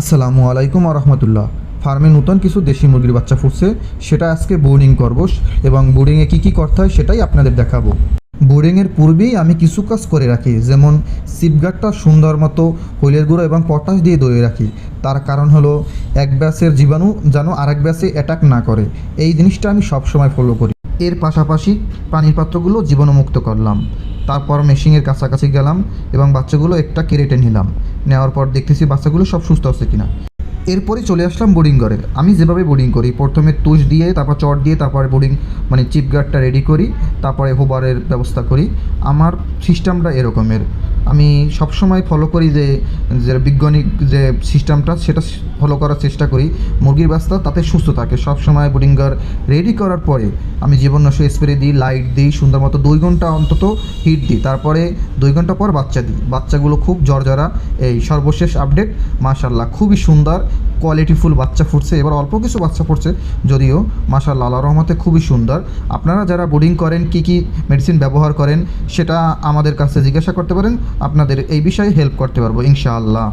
আসসালামু আলাইকুম রহমতুল্লাহ। ফার্মে নতুন কিছু দেশি মুরগির বাচ্চা ফুটছে, সেটা আজকে বোর্ডিং করব এবং বোর্ডিংয়ে কী কী করতে হয় সেটাই আপনাদের দেখাবো। বোর্ডিংয়ের পূর্বেই আমি কিছু কাজ করে রাখি, যেমন সিপগার্ডটা সুন্দর মতো হইলের গুঁড়ো এবং পটাশ দিয়ে দইয়ে রাখি। তার কারণ হলো, এক ব্যাসের জীবাণু যেন আরেক ব্যাসে অ্যাটাক না করে। এই জিনিসটা আমি সবসময় ফলো করি। এর পাশাপাশি পানির পাত্রগুলো জীবাণুমুক্ত করলাম। তারপর মেশিনের কাছাকাছি গেলাম এবং বাচ্চাগুলো একটা কেরেটে নিলাম। নেওয়ার পর দেখতেছি বাচ্চাগুলো সব সুস্থ আছে কিনা। এরপরে চলে আসলাম বোর্ডিং ঘরে। আমি যেভাবে বোর্ডিং করি, প্রথমে তুষ দিয়ে, তারপর চট দিয়ে, তারপরে বোর্ডিং মানে চিপ গার্ডটা রেডি করি, তারপরে হোবারের ব্যবস্থা করি। আমার সিস্টেমটা এরকমের। আমি সবসময় ফলো করি যে যে বিজ্ঞানিক যে সিস্টেমটা সেটা ফলো করার চেষ্টা করি। মুরগির বাচ্চা তাতে সুস্থ থাকে। সবসময় বোর্ডিং ঘর রেডি করার পরে আমি জীবননাশ স্প্রে দিই লাইট দিই, সুন্দর মতো দুই ঘণ্টা অন্তত হিট দিই। তারপরে দুই ঘণ্টা পর বাচ্চা দিই। বাচ্চাগুলো খুব জর্জরা। এই সর্বশেষ আপডেট মাশাল্লাহ খুবই সুন্দর কোয়ালিটিফুল বাচ্চা ফুটছে। এবার অল্প কিছু বাচ্চা ফুটছে, যদিও মাশাল্লাহ আল্লাহ রহমতে খুবই সুন্দর। আপনারা যারা বোর্ডিং করেন, কি কি মেডিসিন ব্যবহার করেন, সেটা আমাদের কাছে জিজ্ঞাসা করতে পারেন। আপনাদের এই বিষয়ে হেল্প করতে পারব, ইনশাআল্লাহ।